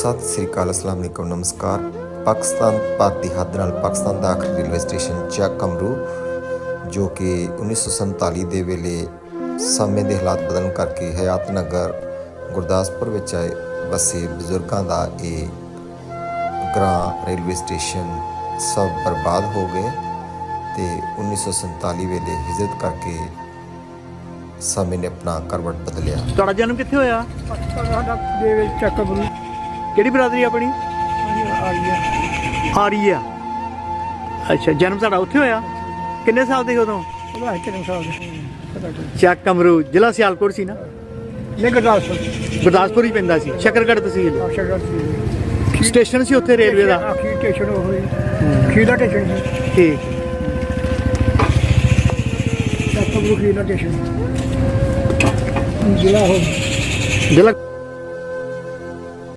ਸਤਿ ਸ੍ਰੀ ਅਕਾਲ ਅਸਲਾਮ ਅਲੈਕੁਮ ਨਮਸਕਾਰ। ਪਾਕਿਸਤਾਨ ਭਾਰਤੀ ਹੱਦ ਨਾਲ ਪਾਕਿਸਤਾਨ ਦਾ ਆਖਰੀ ਰੇਲਵੇ ਸਟੇਸ਼ਨ ਚੱਕ ਕਮਰੂ ਜੋ ਕਿ 1947 ਦੇ ਵੇਲੇ ਸਮੇਂ ਦੇ ਹਾਲਾਤ ਬਦਲਣ ਕਰਕੇ ਹਯਾਤ ਨਗਰ ਗੁਰਦਾਸਪੁਰ ਵਿੱਚ ਆਏ। ਵਸੇ ਬਜ਼ੁਰਗਾਂ ਦਾ ਇਹ ਗ੍ਰਾਂ ਰੇਲਵੇ ਸਟੇਸ਼ਨ ਸਭ ਬਰਬਾਦ ਹੋ ਗਏ ਤੇ 1947 ਵੇਲੇ ਹਿਜਰਤ ਕਰਕੇ ਸਮੇਂ ਨੇ ਆਪਣਾ ਕਰਵਟ ਬਦਲਿਆ। ਤੁਹਾਡਾ ਜਨਮ ਕਿੱਥੇ ਹੋਇਆ? ਸਾਡਾ ਦੇ ਵਿੱਚ ਚੱਕ ਬਰੂ ਕਿਹੜੀ ਬਰਾਦਰੀ ਆਪਣੀ? ਆਰੀਆ ਅੱਛਾ ਜਨਮ ਤੁਹਾਡਾ ਉੱਥੇ ਹੋਇਆ? ਕਿੰਨੇ ਸਾਲ ਦੇ ਉਦੋਂ? ਉਹਦਾ ਸਾਲ ਚੱਕ ਕਮਰੂ ਜ਼ਿਲ੍ਹਾ ਸਿਆਲਕੋਟ ਸੀ ਨਾ? ਨਹੀਂ ਗਦਾਸ ਗੁਰਦਾਸਪੁਰ ਹੀ ਪੈਂਦਾ ਸੀ। ਸ਼ਕਰਗੜ੍ਹ ਤਹਿਸੀਲ। ਸਟੇਸ਼ਨ ਸੀ ਉੱਥੇ ਰੇਲਵੇ ਦਾ? ਆਖੀ ਸਟੇਸ਼ਨ ਹੋਈ ਖੀ ਦਾ ਸਟੇਸ਼ਨ ਸੀ। ਠੀਕ। ਚੱਕ ਬਰੂ ਖੀ ਦਾ ਸਟੇਸ਼ਨ ਜ਼ਿਲ੍ਹਾ ਹੋ ਜ਼ਿਲ੍ਹਾ